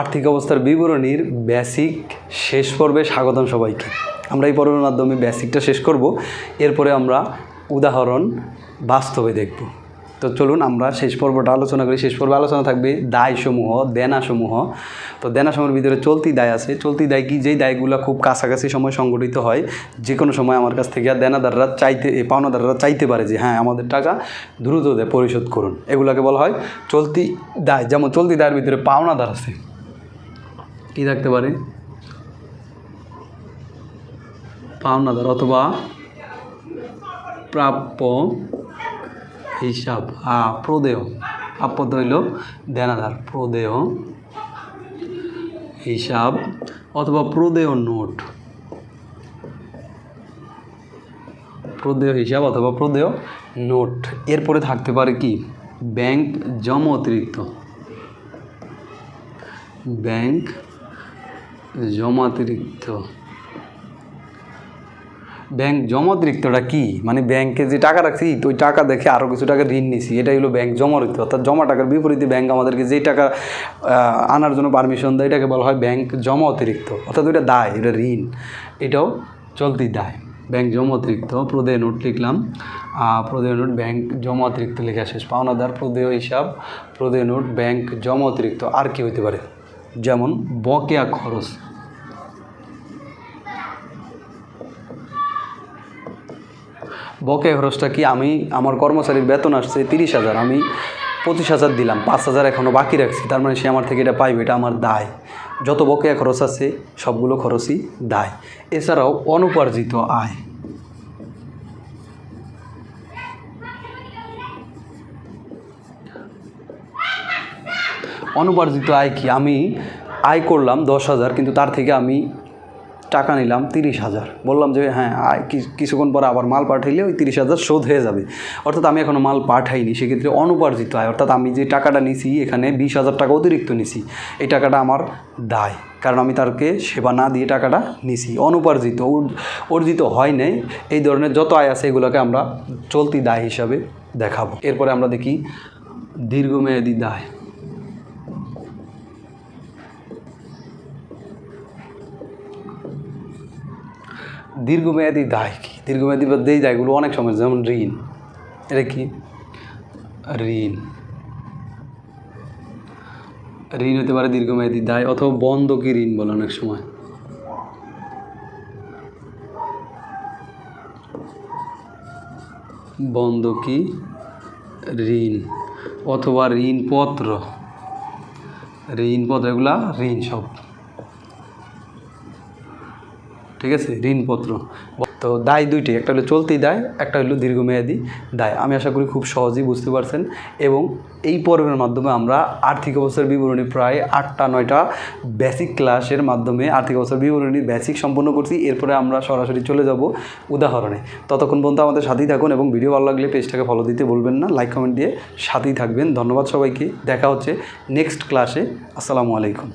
আর্থিক অবস্থার বিবরণীর বেসিক শেষ পর্বে স্বাগতম সবাইকে। আমরা এই পর্বের মাধ্যমে বেসিকটা শেষ করব। এরপরে আমরা উদাহরণ বাস্তবে দেখব। তো চলুন আমরা শেষ পর্বটা আলোচনা করি। শেষ পর্বে আলোচনা থাকবে দায়সমূহ, দেনাসমূহ। তো দেনাসমূহের ভিতরে চলতি দায় আছে। চলতি দায় কি? যেই দায়গুলো খুব কাছাকাছি সময় সংগঠিত হয় যে কোনো সময় আমার কাছ থেকে দেনাদাররা চাইতে পাওনাদাররা চাইতে পারে যে হ্যাঁ আমাদের টাকা দ্রুত দেয় পরিশোধ করুন। এগুলোকে বলা হয় চলতি দায়। যেমন চলতি দায়ের ভিতরে পাওনাদার আছে। কী থাকতে পারে? পাওনাদার অথবা প্রাপ্য হিসাব, আ, প্রদেয়। প্রাপ্য হইল দেনাদার, প্রদেয় হিসাব অথবা প্রদেয় নোট। প্রদেয় হিসাব অথবা প্রদেয় নোট। এরপরে থাকতে পারে কি? ব্যাংক জমা অতিরিক্ত। ব্যাংক জমাতিরিক্ত। ব্যাংক জমাতিরিক্তটা কি? মানে ব্যাংকে যে টাকা রাখছি, তো ওই টাকা দেখে আরও কিছু টাকা ঋণ নিছি। এটাই হলো ব্যাংক জমাতিরিক্ত। অর্থাৎ জমা টাকার বিপরীতে ব্যাংক আমাদেরকে যেই টাকা আনার জন্য পারমিশন দেয়, এটাকে বলা হয় ব্যাংক জমা অতিরিক্ত অর্থাৎ ওইটা দায়, এটা ঋণ। এটাও চলতি দায়। ব্যাংক জমা অতিরিক্ত প্রদেয় নোট লিখলাম। প্রদেয় নোট ব্যাংক জমা অতিরিক্ত লেখা শেষ। পাওনাদার প্রদেয় হিসাব, প্রদেয় নোট ব্যাংক জমা অতিরিক্ত আর কি হইতে পারে? যেমন বকেয়া খরচ। বকেয়া খরচটা কি আমি আমার কর্মচারীর বেতন আসছে তিরিশ হাজার, আমি পঁচিশ হাজার দিলাম, পাঁচ হাজার এখনও বাকি রাখছি, তার মানে সে আমার থেকে এটা পাইবে, এটা আমার দায়। যত বকেয়া খরচ আছে, সবগুলো খরচই দায়। এছাড়াও অনুপার্জিত আয়। অনুপার্জিত আয় কি? আমি আয় করলাম দশ হাজার, কিন্তু তার থেকে আমি টাকা নিলাম তিরিশ হাজার। বললাম যে হ্যাঁ কিছুক্ষণ পরে আবার মাল পাঠাইলে ওই তিরিশ হাজার শোধ হয়ে যাবে। অর্থাৎ আমি এখনও মাল পাঠাইনি, সেক্ষেত্রে অনুপার্জিত আয়। অর্থাৎ আমি যে টাকাটা নিছি, এখানে বিশ হাজার টাকা অতিরিক্ত নিছি, এই টাকাটা আমার দায়। কারণ আমি তারকে সেবা না দিয়ে টাকাটা নিছি। অনুপার্জিত অর- অর্জিত হয় নাই। এই ধরনের যত আয় আছে, এগুলোকে আমরা চলতি দায় হিসাবে দেখাবো। এরপরে আমরা দেখি দীর্ঘমেয়াদী দায়। দীর্ঘমেয়াদী দায় কি? দীর্ঘমেয়াদী বা যেই দায়গুলো অনেক সময়, যেমন ঋণ। এটা কি? ঋণ। ঋণ হতে পারে দীর্ঘমেয়াদী দায় অথবা বন্ধকি ঋণ বলে অনেক সময়। বন্ধকি ঋণ অথবা ঋণপত্র। ঋণপত্র এগুলা ঋণ সব। ঠিক আছে? ঋণপত্র। তো দায় দুইটি, একটা হলো চলতি দায়, একটা হলো দীর্ঘমেয়াদী দায়। আমি আশা করি খুব সহজেই বুঝতে পারছেন। এবং এই পর্বের মাধ্যমে আমরা আর্থিক অবস্থার বিবরণী প্রায় আটটা, নয়টা বেসিক ক্লাসের মাধ্যমে আর্থিক অবস্থার বিবরণী বেসিক সম্পন্ন করছি। এরপরে আমরা সরাসরি চলে যাব উদাহরণে। ততক্ষণ পর্যন্ত আমাদের সাথেই থাকুন এবং ভিডিও ভালো লাগলে পেজটাকে ফলো দিতে বলবেন না। লাইক কমেন্ট দিয়ে সাথেই থাকবেন। ধন্যবাদ সবাইকে। দেখা হচ্ছে নেক্সট ক্লাসে আসসালামু আলাইকুম।